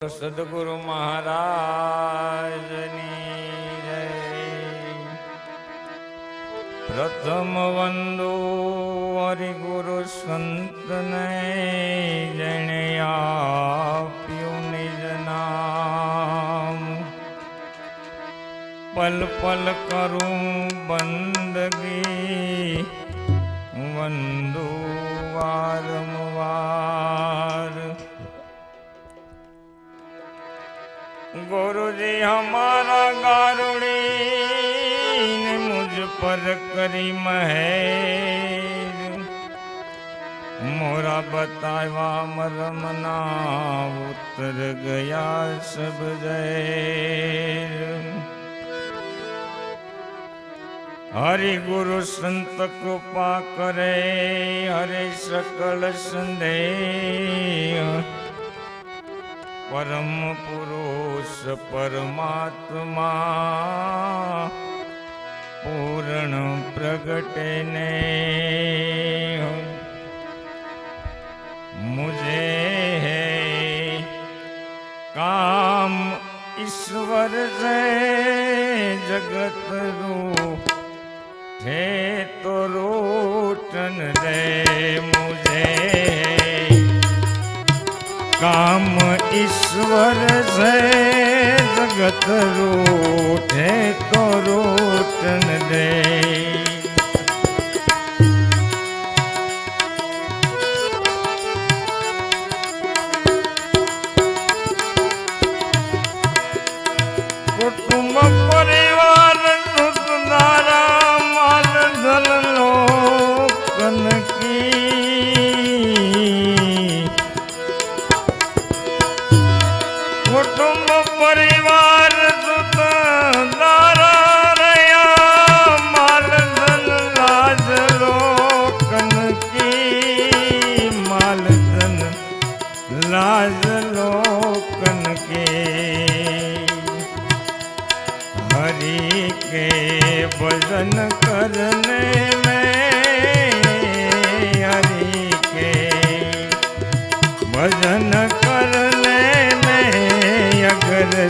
સદગુરુ મહારાજની જય. પ્રથમ વંદો હરિગુરુ સંતને જેણે આપ્યું નિજ નામ. પલ પલ કરું બંદગી, વંદુ પર કરી મહેર મોરા બતાવ્યા મરમના ઉતર ગયા સબ હરિ ગુરુ સંત કૃપા કરે, હરે સકલ સંદેહ. પરમ પુરુષ પરમાત્મા પૂર્ણ પ્રગટે ને મુજે હે કામ ઈશ્વર જય જગત રૂપ હે તો રોટન રે મુજે કામ ઈશ્વર છે જગત રૂઠે તો રૂઠન દે.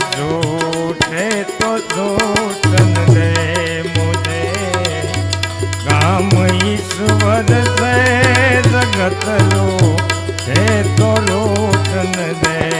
अगर झूठे तो झूठन दे मुझे काम ईश्वर से जगत लो है तो लोटन दे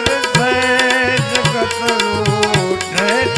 પર ભય જગત રૂઠે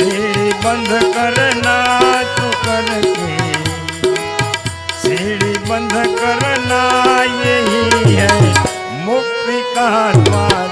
से बंद करना तू करके सीढ़ी बंद करना यही है मुक्ति का द्वार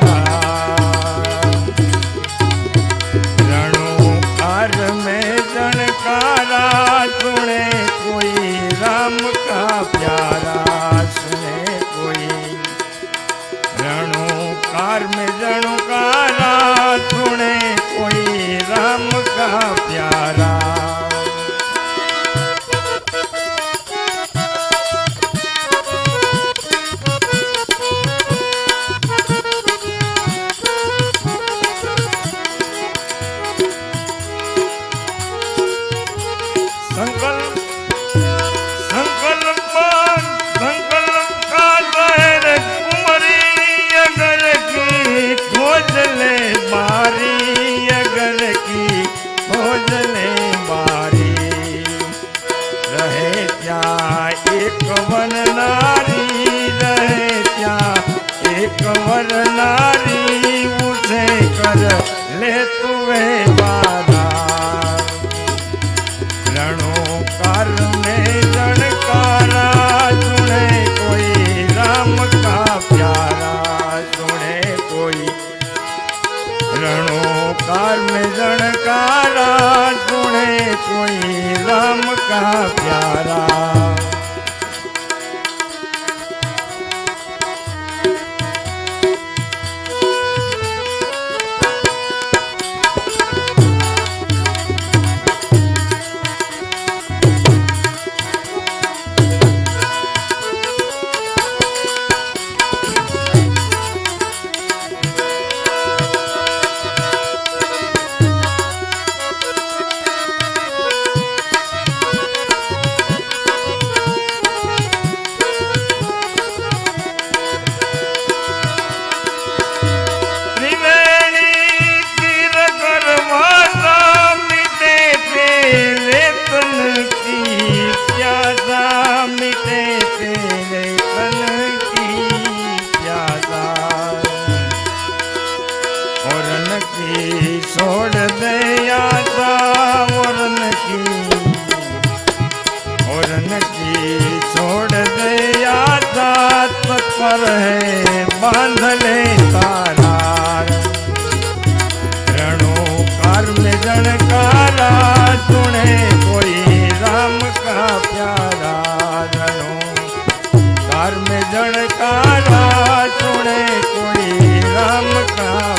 સંકલ્પ સંકલ્પ સંકલ્પ કાલે ઉમરી અગર કી ખોજ લે મારી અગર કી ખોજ લે મારી રહે ત્યાં એક વન નારી રહે ત્યાં એક વન નારી ઉઠે કર લે તુવે મારી વરણ કી છોડ દયા તા વરણ કી વરણ કી છોડ દયા તા તત્પર હે બાંધ લે તારા રણો કર્મ જણકારા, તુણે કોઈ રામ કા પ્યારા. રણો કર્મ કોઈ રામ કા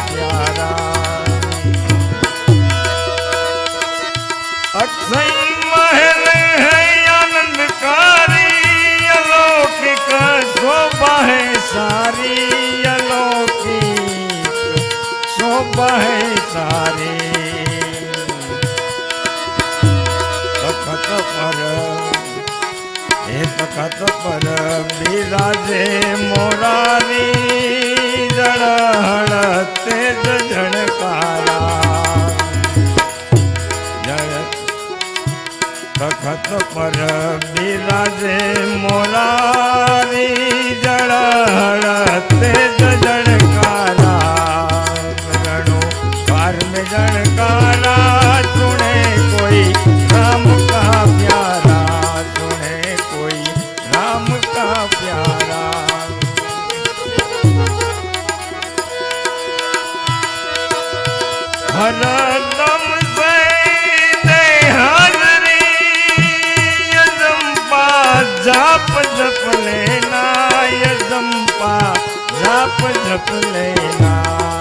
બહે સારે તખત પર હે તખત પર બિરાજે મોરારી જળહળ તેજ જણકારા જળ તખત પર બિરાજે મોરારી જળહળ તેજ જણકારા કાર में જણકારા સુને કોઈ, રામ કા પ્યારા સુને કોઈ, રામ કા પ્યારા. હરદમ સૈને હાજરી યજંપા જાપ જપ લેના યજંપા જાપ જપ લેના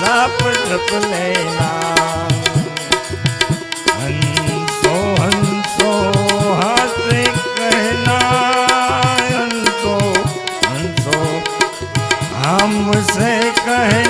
જાપ જપ લેના હંસો હંસો હાથે કહેના હંસો હંસો હમસે કહે